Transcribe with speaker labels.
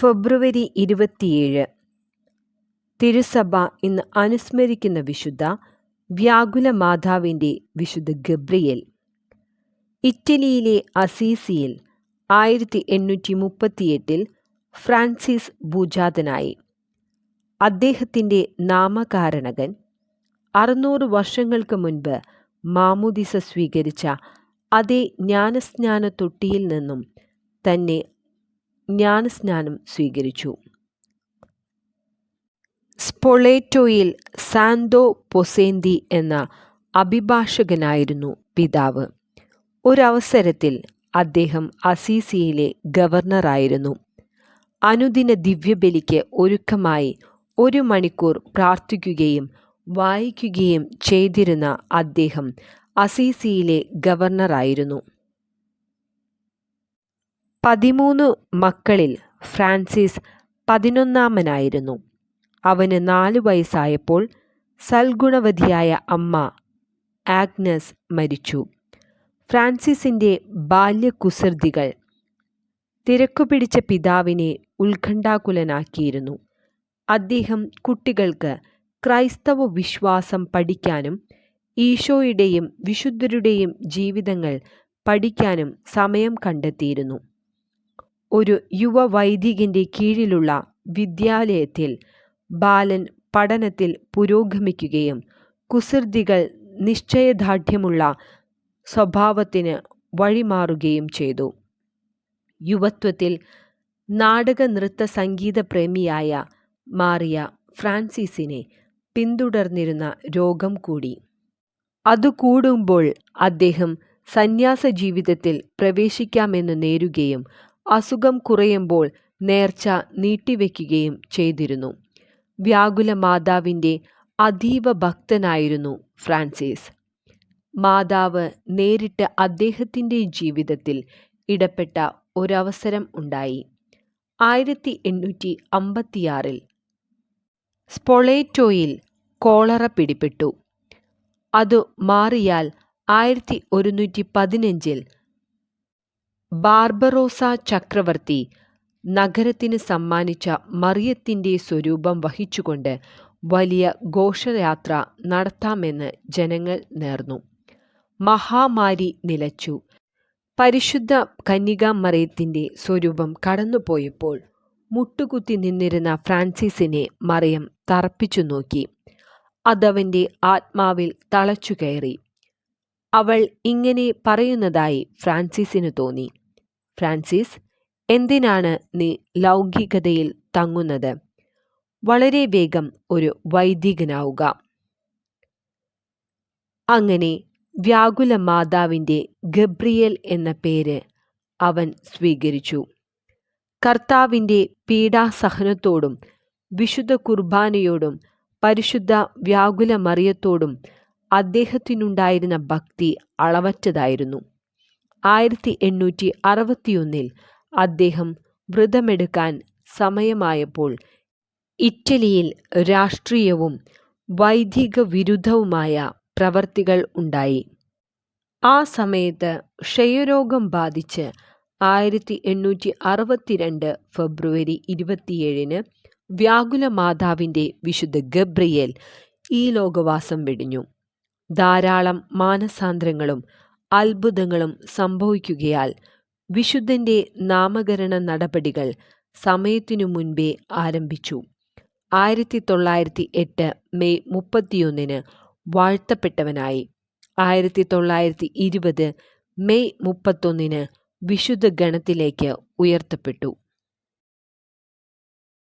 Speaker 1: ഫെബ്രുവരി ഇരുപത്തിയേഴ്. തിരുസഭ ഇന്ന് അനുസ്മരിക്കുന്ന വിശുദ്ധ വ്യാകുല മാതാവിന്റെ വിശുദ്ധ ഗബ്രിയേൽ. ഇറ്റലിയിലെ അസീസിയിൽ ആയിരത്തി എണ്ണൂറ്റി മുപ്പത്തിയെട്ടിൽ ഫ്രാൻസിസ് ഭൂജാതനായി. അദ്ദേഹത്തിന്റെ നാമകാരണകൻ അറുന്നൂറ് വർഷങ്ങൾക്ക് മുൻപ് മാമുദിസ സ്വീകരിച്ച അതേ ജ്ഞാനസ്നാന തൊട്ടിയിൽ നിന്നും തന്നെ ജ്ഞാനസ്നാനം സ്വീകരിച്ചു. സ്പൊളേറ്റോയിൽ സാന്തോ പൊസേന്തി എന്ന അഭിഭാഷകനായിരുന്നു പിതാവ്. ഒരവസരത്തിൽ അദ്ദേഹം അസീസിയിലെ ഗവർണറായിരുന്നു. അനുദിന ദിവ്യബലിക്ക് ഒരുക്കമായി ഒരു മണിക്കൂർ പ്രാർത്ഥിക്കുകയും വായിക്കുകയും ചെയ്തിരുന്ന അദ്ദേഹം അസീസിയിലെ ഗവർണറായിരുന്നു. പതിമൂന്ന് മക്കളിൽ ഫ്രാൻസിസ് പതിനൊന്നാമനായിരുന്നു. അവന് നാല് വയസ്സായപ്പോൾ സൽഗുണവതിയായ അമ്മ ആഗ്നസ് മരിച്ചു. ഫ്രാൻസിസിന്റെ ബാല്യകുസൃതികൾ തിരക്കുപിടിച്ച പിതാവിനെ ഉത്കണ്ഠാകുലനാക്കിയിരുന്നു. അദ്ദേഹം കുട്ടികൾക്ക് ക്രൈസ്തവ വിശ്വാസം പഠിക്കാനും ഈശോയുടെയും വിശുദ്ധരുടെയും ജീവിതങ്ങൾ പഠിക്കാനും സമയം കണ്ടെത്തിയിരുന്നു. ഒരു യുവ വൈദികന്റെ കീഴിലുള്ള വിദ്യാലയത്തിൽ ബാലൻ പഠനത്തിൽ പുരോഗമിക്കുകയും കുസൃതികൾ നിശ്ചയദാർഢ്യമുള്ള സ്വഭാവത്തിന് വഴിമാറുകയും ചെയ്തു. യുവത്വത്തിൽ നാടക നൃത്ത സംഗീത പ്രേമിയായ മാറിയ ഫ്രാൻസിസിനെ പിന്തുടർന്നിരുന്ന രോഗം കൂടി. അത് കൂടുമ്പോൾ അദ്ദേഹം സന്യാസ ജീവിതത്തിൽ പ്രവേശിക്കാമെന്ന് നേരുകയും അസുഖം കുറയുമ്പോൾ നേർച്ച നീട്ടിവെക്കുകയും ചെയ്തിരുന്നു. വ്യാകുല മാതാവിന്റെ അതീവ ഭക്തനായിരുന്നു ഫ്രാൻസിസ്. മാതാവ് നേരിട്ട് അദ്ദേഹത്തിന്റെ ജീവിതത്തിൽ ഇടപെട്ട ഒരവസരം ഉണ്ടായി. ആയിരത്തി എണ്ണൂറ്റി അമ്പത്തിയാറിൽ സ്പൊളേറ്റോയിൽ കോളറ പിടിപെട്ടു. അതു മാറിയാൽ ആയിരത്തി ഒരുന്നൂറ്റി പതിനഞ്ചിൽ ബാർബറോസ ചക്രവർത്തി നഗരത്തിന് സമ്മാനിച്ച മറിയത്തിന്റെ സ്വരൂപം വഹിച്ചുകൊണ്ട് വലിയ ഘോഷയാത്ര നടത്താമെന്ന് ജനങ്ങൾ നേർന്നു. മഹാമാരി നിലച്ചു. പരിശുദ്ധ കന്യകാമറിയത്തിന്റെ സ്വരൂപം കടന്നുപോയപ്പോൾ മുട്ടുകുത്തി നിന്നിരുന്ന ഫ്രാൻസിസിനെ മറിയം തറപ്പിച്ചു നോക്കി. അതവന്റെ ആത്മാവിൽ തളച്ചു കയറി അവൾ ഇങ്ങനെ പറയുന്നതായി ഫ്രാൻസിസിന് തോന്നി. ഫ്രാൻസിസ് എന്തിനാണ് നീ ലൗകികതയിൽ തങ്ങുന്നത്? വളരെ വേഗം ഒരു വൈദികനാവുക. അങ്ങനെ വ്യാകുല മാതാവിന്റെ ഗബ്രിയേൽ എന്ന പേര് അവൻ സ്വീകരിച്ചു. കർത്താവിന്റെ പീഡാസഹനത്തോടും വിശുദ്ധ കുർബാനയോടും പരിശുദ്ധ വ്യാകുല മറിയത്തോടും അദ്ദേഹത്തിനുണ്ടായിരുന്ന ഭക്തി അളവറ്റതായിരുന്നു. ആയിരത്തി എണ്ണൂറ്റി അറുപത്തിയൊന്നിൽ അദ്ദേഹം വ്രതമെടുക്കാൻ സമയമായപ്പോൾ ഇറ്റലിയിൽ രാഷ്ട്രീയവും വൈദിക വിരുദ്ധവുമായ പ്രവർത്തികൾ ഉണ്ടായി. ആ സമയത്ത് ക്ഷയരോഗം ബാധിച്ച് ആയിരത്തി എണ്ണൂറ്റി അറുപത്തിരണ്ട് ഫെബ്രുവരി ഇരുപത്തിയേഴിന് വ്യാകുല മാതാവിന്റെ വിശുദ്ധ ഗബ്രിയേൽ ഈ ലോകവാസം വെടിഞ്ഞു. ധാരാളം മാനസാന്തരങ്ങളും അത്ഭുതങ്ങളും സംഭവിക്കുകയാൽ വിശുദ്ധന്റെ നാമകരണ നടപടികൾ സമയത്തിനു മുൻപേ ആരംഭിച്ചു. ആയിരത്തി തൊള്ളായിരത്തി എട്ട് മെയ് മുപ്പത്തിയൊന്നിന് വാഴ്ത്തപ്പെട്ടവനായി. ആയിരത്തി തൊള്ളായിരത്തി ഇരുപത് മെയ് മുപ്പത്തൊന്നിന് വിശുദ്ധ ഗണത്തിലേക്ക് ഉയർത്തപ്പെട്ടു.